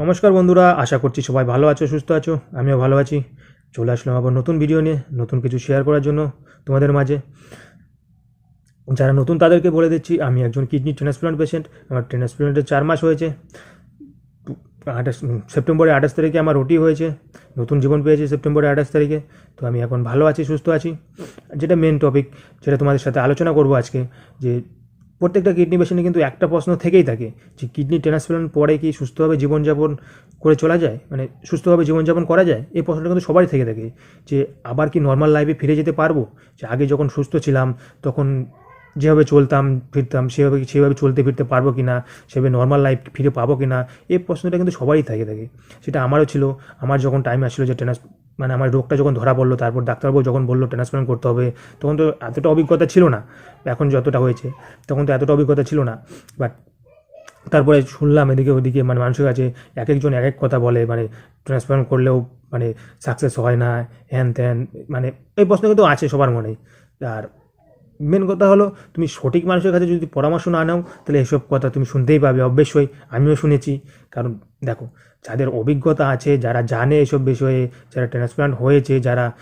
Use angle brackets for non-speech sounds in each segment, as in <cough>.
নমস্কার বন্ধুরা, আশা করছি সবাই ভালো আছো, সুস্থ আছো, আমিও ভালো আছি। চলে আসলাম আবার নতুন ভিডিও নিয়ে, নতুন কিছু শেয়ার করার জন্য তোমাদের মাঝে। যারা নতুন তাদেরকে বলে দিচ্ছি, আমি একজন কিডনি ট্রান্সপ্লান্ট পেশেন্ট আমার ট্রান্সপ্লান্টের চার মাস হয়েছে। আঠাশ সেপ্টেম্বরে আঠাশ তারিখে আমার ওটি হয়েছে, নতুন জীবন পেয়েছে সেপ্টেম্বরে আঠাশ তারিখে। তো আমি এখন ভালো আছি, সুস্থ আছি। যেটা মেন টপিক যেটা তোমাদের সাথে আলোচনা করব আজকে, যে প্রত্যেকটা কিডনি পেশেন্টে কিন্তু একটা প্রশ্ন থেকেই থাকে যে কিডনি ট্রান্সপ্লান্ট পরে কি সুস্থভাবে জীবনযাপন করে চলা যায়? মানে সুস্থভাবে জীবনযাপন করা যায়? এই প্রশ্নটা কিন্তু সবারই থেকে থাকে যে আবার কি নর্মাল লাইফে ফিরে যেতে পারব? যে আগে যখন সুস্থ ছিলাম, তখন যেভাবে চলতাম, ফিরতাম, সেভাবে সেভাবে চলতে ফিরতে পারব কি না সেভাবে নর্মাল লাইফ ফিরে পাবো কি না এই প্রশ্নটা কিন্তু সবারই থাকে থাকে। সেটা আমারও ছিল। আমার যখন টাইম আসছিল যে ট্রান্স মানে আমার রোগটা যখন ধরা পড়ল, তারপর ডাক্তারবাবু যখন বলল ট্রান্সপ্লান্ট করতে হবে, তখন তো এতটা অভিজ্ঞতা ছিল না, এখন যতটা হয়েছে, তখন তো এতটা অভিজ্ঞতা ছিল না। বাট তারপরে শুনলাম এদিকে ওদিকে মানে মানুষের কাছে এক একজন এক এক কথা বলে মানে ট্রান্সপ্লান্ট করলেও মানে সাকসেস হয় না, হ্যান ত্যান মানে এই প্রশ্ন কিন্তু আছে সবার মনেই। আর মেন কথা হলো, তুমি সঠিক মানুষের কাছে যদি পরামর্শ না নাও, তাহলে এসব কথা তুমি শুনতেই পাবে, অবশ্যই। আমিও শুনেছি। কারণ দেখো, যাদের অভিজ্ঞতা আছে, যারা জানে এসব বিষয়ে, যারা ট্রান্সপ্লান্ট হয়েছে, যারা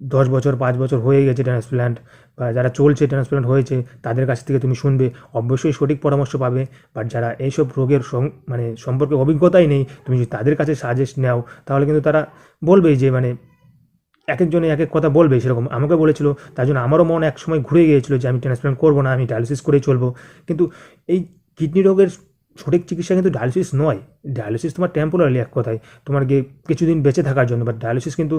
দশ বছর, পাঁচ বছর হয়ে গেছে ট্রান্সপ্লান্ট বা যারা চলছে ট্রান্সপ্লান্ট হয়েছে, তাদের কাছ থেকে তুমি শুনবে, অবশ্যই সঠিক পরামর্শ পাবে। বাট যারা এইসব রোগের মানে সম্পর্কে অভিজ্ঞতাই নেই, তুমি যদি তাদের কাছে সাজেস্ট নাও, তাহলে কিন্তু তারা বলবেই যে মানে এক একজনে এক এক কথা বলবে, সেরকম। আমাকে বলেছিল, তার জন্য আমারও মন এক সময় ঘুরে গিয়েছিল যে আমি ট্রান্সপ্লান্ট করব না, আমি ডায়ালিসিস করেই চলবো। কিন্তু এই কিডনি রোগের সঠিক চিকিৎসা কিন্তু ডায়ালিসিস নয়। ডায়ালিসিস তোমার টেম্পোরারি এক কথায়। তোমার গিয়ে কিছুদিন বেঁচে থাকার জন্য বাট ডায়ালিসিস কিন্তু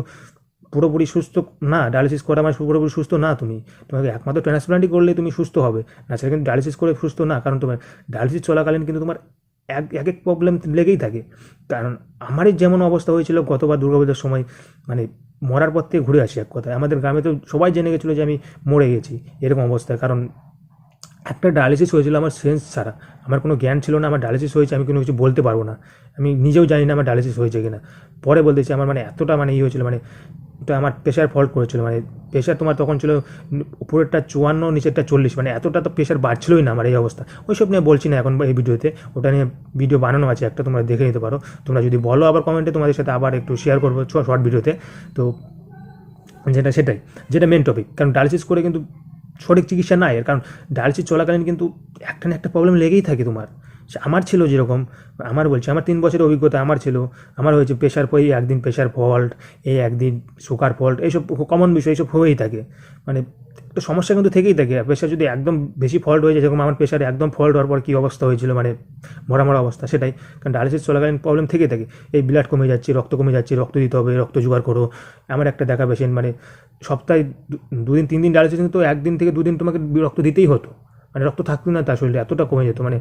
পুরোপুরি সুস্থ না ডায়ালিসিস করা মানে পুরোপুরি সুস্থ না তুমি। তোমাকে একমাত্র ট্রান্সপ্লান্টই করলে তুমি সুস্থ হবে। না সেটা কিন্তু ডায়ালিসিস করে সুস্থ না, কারণ তোমার ডায়ালিসিস চলাকালীন কিন্তু তোমার এক এক এক প্রবলেম লেগেই থাকে। কারণ আমারই যেমন অবস্থা হয়েছিল গতবার দুর্গাপূজার সময় মানে মরার পর থেকে ঘুরে আসি এক কথায়। আমাদের গ্রামে তো সবাই জেনে গেছিল যে আমি মরে গেছি, এরকম অবস্থায় কারণ একটা ডায়ালিসিস হয়েছিল আমার সেন্স ছাড়া। আমার কোনো জ্ঞান ছিল না, আমার ডায়ালিসিস হয়েছে, আমি কোনো কিছু বলতে পারব না। আমি নিজেও জানি না আমার ডায়ালিসিস হয়েছে কিনা। পরে বলতেছি, আমার মানে এতটা মানে ইয়ে হয়েছিল মানে ওটা আমার প্রেশার ফল্ট করেছিল মানে প্রেশার তোমার তখন ছিল উপরেরটা চুয়ান্ন, নিচেরটা চল্লিশ মানে এতটা তো প্রেশার বাড়ছিলই না আমার এই অবস্থা। ওইসব নিয়ে বলছি না এখন এই ভিডিওতে, ওটা নিয়ে ভিডিও বানানো আছে, একটা তোমরা দেখে নিতে পারো। তোমরা যদি বলো আবার কমেন্টে তোমাদের সাথে আবার একটু শেয়ার করব শর্ট ভিডিওতে তো। যেটা সেটাই, যেটা মেন টপিক কারণ ডায়ালিসিস করে কিন্তু সঠিক চিকিৎসা নাই, এর কারণ ডায়ালিসিস চলাকালীন কিন্তু একটা না একটা প্রবলেম লেগেই থাকে তোমার। আমার ছিল যেরকম, আমার বলছি, আমার তিন বছরের অভিজ্ঞতা আমার ছিল। আমার হয়েছে প্রেশার এই একদিন প্রেশার ফল্ট এই একদিন সুগার ফল্ট এইসব কমন বিষয়, এইসব হয়েই থাকে। মানে একটা সমস্যা কিন্তু থেকেই থাকে। প্রেশার যদি একদম বেশি ফল্ট হয়ে যায়, যেরকম আমার প্রেশারে একদম ফল্ট হওয়ার পর কী অবস্থা হয়েছিল মানে মরা মরা অবস্থা, সেটাই। কারণ ডায়ালিসিস চলাকালীন প্রবলেম থেকেই থাকে। এই ব্লাড কমে যাচ্ছে, রক্ত কমে যাচ্ছে, রক্ত দিতে হবে, রক্ত জোগাড় করো। আমার একটা দেখা পেশেন্ট মানে সপ্তাহে দুদিন, তিন দিন ডায়ালিসিস কিন্তু একদিন থেকে দুদিন তোমাকে রক্ত দিতেই হতো। মানে রক্ত থাকতো না তার শরীরে, এতটা কমে যেত। মানে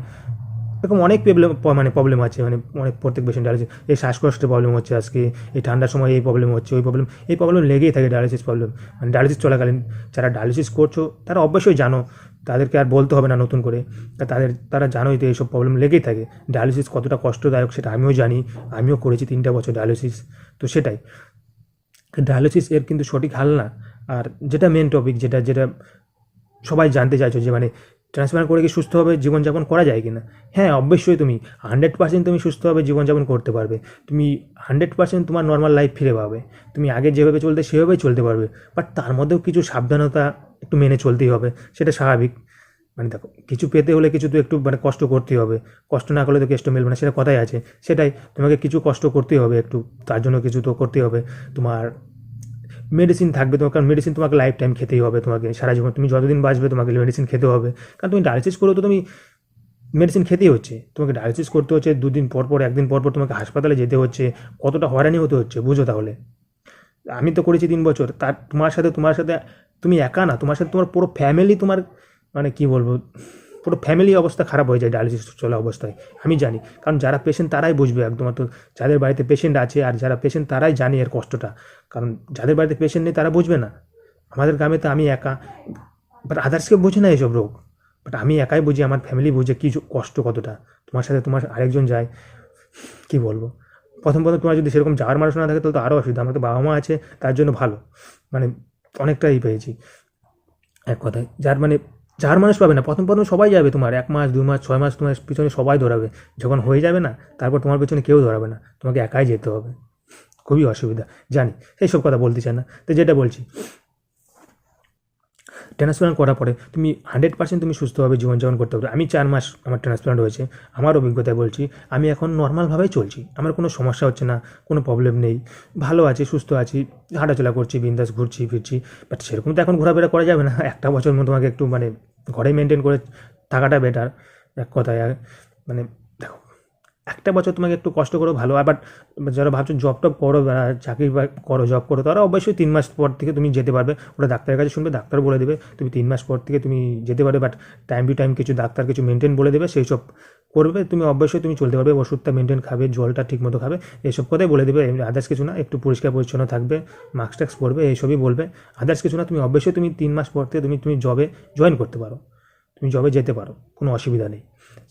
এরকম অনেক প্রবলেম মানে প্রবলেম আছে মানে অনেক প্রত্যেক পেশেন্ট ডায়ালিসিস এই শ্বাসকষ্টের প্রবলেম হচ্ছে আজকে, এই ঠান্ডার সময় এই প্রবলেম হচ্ছে, ওই প্রবলেম এই প্রবলেম লেগেই থাকে ডায়ালিসিস প্রবলেম মানে ডায়ালিসিস চলাকালীন যারা ডায়ালিসিস করছ, তারা অবশ্যই জানো, তাদেরকে আর বলতে হবে না নতুন করে তাদের, তারা জানোই তো এইসব প্রবলেম লেগেই থাকে। ডায়ালিসিস কতটা কষ্টদায়ক সেটা আমিও জানি, আমিও করেছি তিনটা বছর ডায়ালিসিস তো সেটাই। ডায়ালিসিস এর কিন্তু সঠিক হাল না, আর যেটা মেন টপিক যেটা যেটা সবাই জানতে চাইছো যে মানে ট্রান্সপ্লান্ট করে কি সুস্থভাবে জীবনযাপন করা যায় কি না হ্যাঁ অবশ্যই তুমি হান্ড্রেড পার্সেন্ট তুমি সুস্থভাবে জীবনযাপন করতে পারবে। তুমি হান্ড্রেড পার্সেন্ট তোমার নর্মাল লাইফ ফিরে পাবে। তুমি আগে যেভাবে চলতে সেভাবেই চলতে পারবে। বাট তার মধ্যেও কিছু সাবধানতা একটু মেনে চলতেই হবে। সেটা স্বাভাবিক। মানে দেখো, কিছু পেতে হলে কিছু তো একটু মানে কষ্ট করতেই হবে। কষ্ট না করলে তো কেষ্ট মিলবে না, সেটা কথাই আছে। সেটাই তোমাকে কিছু কষ্ট করতেই হবে একটু। তার জন্য কিছু তো করতেই হবে। তোমার মেডিসিন থাকবে তোমার, কারণ মেডিসিন তোমাকে লাইফ টাইম খেতেই হবে তোমাকে। সারা জীবন তুমি যতদিন বাঁচবে তোমাকে মেডিসিন খেতে হবে। কারণ তুমি ডায়ালিসিস করেও তো তুমি মেডিসিন খেতেই হচ্ছে। তোমাকে ডায়ালিসিস করতে হচ্ছে, দুদিন পর পর, একদিন পর পর তোমাকে হাসপাতালে যেতে হচ্ছে, কতটা হয়রানি হতে হচ্ছে, বুঝো তাহলে। আমি তো করেছি তিন বছর, তার তোমার সাথে তোমার সাথে তুমি একা না, তোমার সাথে তোমার পুরো ফ্যামিলি তোমার মানে কি বলব পুরো ফ্যামিলি অবস্থা খারাপ হয়ে যায় ডায়ালিসিস চলা অবস্থায়, আমি জানি। কারণ যারা পেশেন্ট তারাই বুঝবে একদমত যাদের বাড়িতে পেশেন্ট আছে আর যারা পেশেন্ট তারাই জানে এর কষ্টটা। কারণ যাদের বাড়িতে পেশেন্ট নেই তারা বুঝবে না। আমাদের গ্রামে তো আমি একা বাট আদার্সকে বোঝে না এইসব রোগ। বাট আমি একাই বুঝি, আমার ফ্যামিলি বুঝে কী কষ্ট কতটা। তোমার সাথে তোমার আরেকজন যায়, কি বলব? প্রথম প্রথম তোমার যদি সেরকম যাওয়ার মানুষ না থাকে তাহলে তো আরও অসুবিধা, আমার তো বাবা মা আছে, তার জন্য ভালো। মানে অনেকটাই পেয়েছি। এক কথায়, যার মানে চার মানুষ পাবে না, প্রথম প্রথম সবাই যাবে তোমার, এক মাস, দুই মাস, ছয় মাস তোমার পিছনে সবাই ধরাবে। যখন হয়ে যাবে না, তারপর তোমার পিছনে কেউ ধরাবে না, তোমাকে একাই যেতে হবে। খুবই অসুবিধা। জানি সেই সব কথা বলতে চাই না। তো যেটা বলছি ট্রান্সপ্লান্ট করার পরে তুমি হান্ড্রেড পার্সেন্ট তুমি সুস্থভাবে জীবনযাপন করতে পারবে। আমি চার মাস আমার ট্রান্সপ্লান্ট হয়েছে, আমার অভিজ্ঞতায় বলছি, আমি এখন নর্মালভাবেই চলছি, আমার কোনো সমস্যা হচ্ছে না, কোনো প্রবলেম নেই, ভালো আছি, সুস্থ আছি, হাঁটাচলা করছি, বিন্দাস ঘুরছি, ফিরছি বাট সেরকম তো এখন ঘোরাফেরা করা যাবে না, <laughs> একটা বছর মতো তোমাকে একটু মানে ঘরে মেনটেন করে থাকাটা বেটার এক কথায় মানে একটা বছর তোমাকে একটু কষ্ট করো, ভালো। আবার যারা ভাবছ জব টব করো চাকরি করো জব করো, তারা অবশ্যই তিন মাস পর থেকে তুমি যেতে পারবে। ওটা ডাক্তারের কাছে শুনবে, ডাক্তার বলে দেবে, তুমি তিন মাস পর থেকে তুমি যেতে পারবে বাট টাইম টু টাইম কিছু ডাক্তার কিছু মেনটেন বলে দেবে, সেই সব করবে। তুমি অবশ্যই তুমি চলতে পারবে, ওষুধটা মেনটেন খাবে, জলটা ঠিক মতো খাবে এইসব কথাই বলে দেবে। আদার্স কিছু না, একটু পরিষ্কার পরিচ্ছন্ন থাকবে মাস্ক টাক্স পরবে এইসবই বলবে। আদার্স কিছু না, তুমি অবশ্যই তুমি তিন মাস পর থেকে তুমি তুমি জবে জয়েন করতে পারো। তুমি জবে যেতে পারো, কোনো অসুবিধা নেই,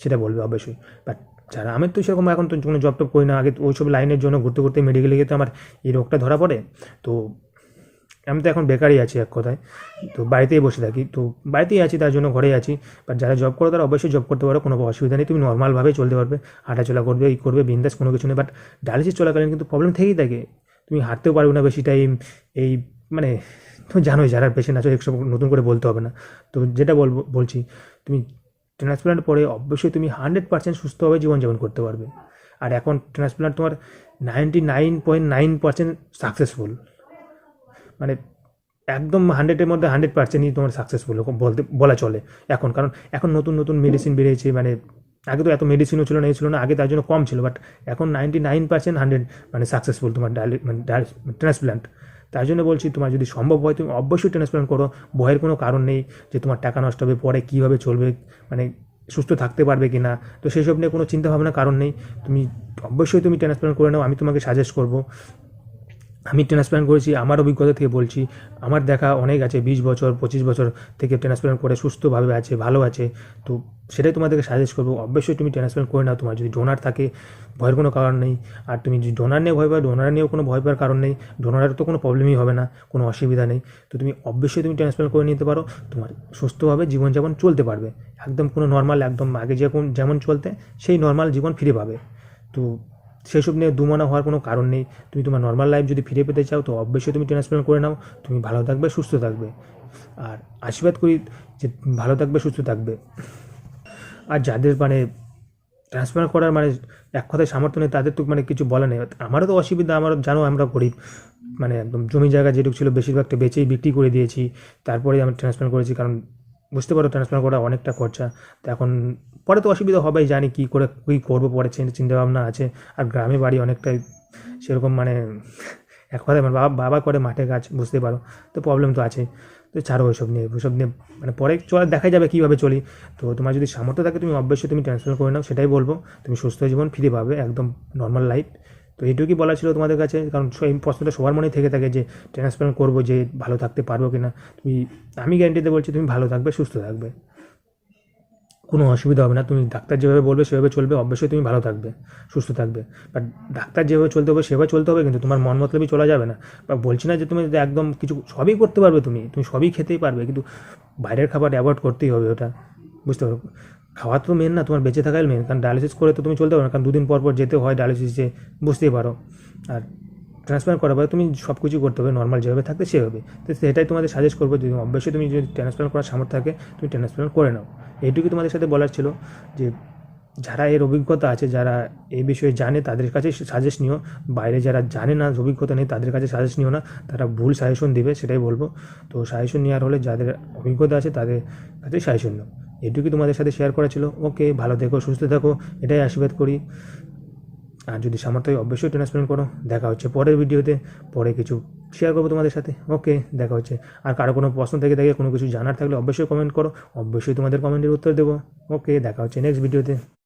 সেটা বলবে অবশ্যই। বাট যারা, আমি তো সেরকম এখন তো কোনো জব টব করি না। আগে ওইসব লাইনের জন্য ঘুরতে ঘুরতে মেডিকেলে গিয়ে তো আমার এই রোগটা ধরা পড়ে। তো আমি তো এখন বেকারই আছি এক কথায়। তো বাড়িতেই বসে থাকি। তো বাড়িতেই আছি, তার জন্য ঘরেই আছি। বাট যারা জব করো তারা অবশ্যই জব করতে পারো, কোনো অসুবিধা নেই। তুমি নর্মালভাবে চলতে পারবে। হাঁটাচলা করবে এই করবে, বিন্দাস কোনো কিছু নেই। বাট ডায়ালিসিস চলাকালীন কিন্তু প্রবলেম থেকেই থাকে। তুমি হাঁটতেও পারবে না বেশি টাইম এই মানে তুমি জানোই যারা পেশেন্ট আছো, এসব নতুন করে বলতে হবে না। তো যেটা বলব, বলছি, তুমি ট্রান্সপ্লান্ট পরে অবশ্যই তুমি হান্ড্রেড পার্সেন্ট সুস্থভাবে জীবনযাপন করতে পারবে। আর এখন ট্রান্সপ্লান্ট তোমার ninety nine point nine percent successful মানে একদম হান্ড্রেডের মধ্যে হান্ড্রেড পার্সেন্টই তোমার সাকসেসফুল বলতে, বলা চলে। এখন, কারণ এখন নতুন নতুন মেডিসিন বেরিয়েছে মানে আগে তো এত মেডিসিনও ছিল না, এই ছিল না, আগে তার জন্য কম ছিল বাট এখন নাইনটি নাইন পার্সেন্ট হান্ড্রেড মানে সাকসেসফুল তোমার ডায়ালি মানে ট্রান্সপ্লান্ট তাই জন্য বলছি, তোমার যদি সম্ভব হয়, তুমি অবশ্যই ট্রান্সপ্লান্ট করো। ভয়ের কোনো কারণ নেই যে তোমার টাকা নষ্ট হবে, পরে কীভাবে চলবে মানে সুস্থ থাকতে পারবে কি না তো সেসব নিয়ে কোনো চিন্তা ভাবনা কারণ নেই। তুমি অবশ্যই তুমি ট্রান্সপ্লান্ট করে নাও, আমি তোমাকে সাজেস্ট করব। আমি ট্রান্সপ্লান্ট করেছি, আমার অভিজ্ঞতা থেকে বলছি, আমার দেখা অনেক আছে, বিশ বছর, পঁচিশ বছর থেকে ট্রান্সপ্লান্ট করে সুস্থভাবে আছে, ভালো আছে, তো সেটাই তোমাদেরকে সাজেস্ট করব। অবশ্যই তুমি ট্রান্সপ্লান্ট করে নাও, তোমার যদি ডোনার থাকে, ভয়ের কোনো কারণ নেই, আর তুমি যদি ডোনার নিয়ে ভয় পাও ডোনার নিয়েও কোনো ভয় পাওয়ার কারণ নেই ডোনারের তো কোনো প্রবলেমই হবে না, কোনো অসুবিধা নেই, তো তুমি অবশ্যই তুমি ট্রান্সপ্লান্ট করে নিতে পারো, তোমার সুস্থভাবে জীবনযাপন চলতে পারবে, একদম কোনো নর্মাল একদম আগে যেরকম, যেমন চলতে, সেই নর্মাল জীবন ফিরে পাবে, তো সেসব নিয়ে দুমনা হওয়ার কোনো কারণ নেই। তুমি তোমার নর্মাল লাইফ যদি ফিরে পেতে চাও, তো অবশ্যই তুমি ট্রান্সপ্লান্ট করে নাও। তুমি ভালো থাকবে, সুস্থ থাকবে। আর আশীর্বাদ করি যে ভালো থাকবে, সুস্থ থাকবে। আর যাদের মানে ট্রান্সপ্লান্ট করার মানে এক কথায় সামর্থ্য নেই, তাদের তো মানে কিছু বলা নেই। আমারও তো অসুবিধা, আমারও জানো আমরা গরিব। মানে একদম জমি জায়গা যেটুকু ছিল, বেশিরভাগটা বেচেই বিক্রি করে দিয়েছি। তারপরে আমি ট্রান্সপ্লান্ট করেছি, কারণ বুঝতে পারো ট্রান্সপ্লান্ট করা অনেকটা খরচা। তো এখন পরে তো অসুবিধা হবেই, জানি কী করে, কী করব, পরে চিন্তা ভাবনা আছে। আর গ্রামে বাড়ি অনেকটাই সেরকম মানে এক কথায় আমার বাবা বাবা করে মাঠে গাছ, বুঝতে পারো। তো প্রবলেম তো আছে তো ছাড়ো ওইসব নিয়ে ওইসব নিয়ে মানে পরে চলা দেখা যাবে কীভাবে চলি। তো তোমার যদি সামর্থ্য থাকে, তুমি অবশ্যই তুমি ট্রান্সফার করে নাও, সেটাই বলব। তুমি সুস্থ জীবন ফিরে পাবে, একদম নর্মাল লাইফ তো এইটুকুই বলা ছিল তোমাদের কাছে, কারণ এই প্রশ্নটা সবার মনেই থেকে থাকে যে ট্রান্সপ্লান্ট করব যে ভালো থাকতে পারব কি না তুমি, আমি গ্যারান্টিতে বলছি, তুমি ভালো থাকবে, সুস্থ থাকবে। কোনো অসুবিধা হবে না। তুমি ডাক্তার যেভাবে বলবে, সেভাবে চলবে। অবশ্যই তুমি ভালো থাকবে, সুস্থ থাকবে। বাট ডাক্তার যেভাবে চলতে হবে, সেভাবে চলতে হবে, কিন্তু তোমার মন মতলবই চলা যাবে না। বা বলছি না যে তুমি একদম কিছু, সবই করতে পারবে তুমি। তুমি সবই খেতেই পারবে, কিন্তু বাইরের খাবার অ্যাভয়েড করতেই হবে ওটা। বুঝতে পারো? খাওয়া তো মেন না, তোমার বেঁচে থাকাই মেন কারণ ডায়ালিসিস করে তো তুমি চলতে পারো না। কারণ দুদিন পর পর যেতে হয় ডায়ালিসিসে বুঝতেই পারো। আর করার পরে তুমি সব কিছু করতে হবে নর্মাল যেভাবে থাকতে সেভাবে। তো সেটাই তোমাদের সাজেস্ট করব যদি অবশ্যই তুমি যদি ট্রান্সপ্লান্ট করার সামর্থ্য থাকে, তুমি ট্রান্সপ্লান্ট করে নাও। এইটুকুই তোমাদের সাথে বলার ছিল যে যারা এর অভিজ্ঞতা আছে, যারা এই বিষয়ে জানে, তাদের কাছে সাজেস্ট নিও। বাইরে যারা জানে না, অভিজ্ঞতা নেই, তাদের কাছে সাজেস্ট নিও না। তারা ভুল সাজেশন দিবে, সেটাই বলব। তো সাজেশন নেওয়ার হলে যাদের অভিজ্ঞতা আছে, তাদের কাছে সাজেশন নাও। এটুকুই তোমাদের সাথে শেয়ার করা ছিল। ওকে ভালো থেকো, সুস্থ থাকো। এটাই আশীর্বাদ করি। আর যদি সামর্থ্য হয়, অবশ্যই ট্রান্সপ্লেন্ট করো। দেখা হচ্ছে পরের ভিডিওতে। পরে কিছু শেয়ার করব তোমাদের সাথে। ওকে, দেখা হচ্ছে। আর কারও কোনো প্রশ্ন থেকে থাকে, কোনো কিছু জানার থাকলে অবশ্যই কমেন্ট করো। অবশ্যই তোমাদের কমেন্টের উত্তর দেবো। ওকে, দেখা হচ্ছে নেক্সট ভিডিওতে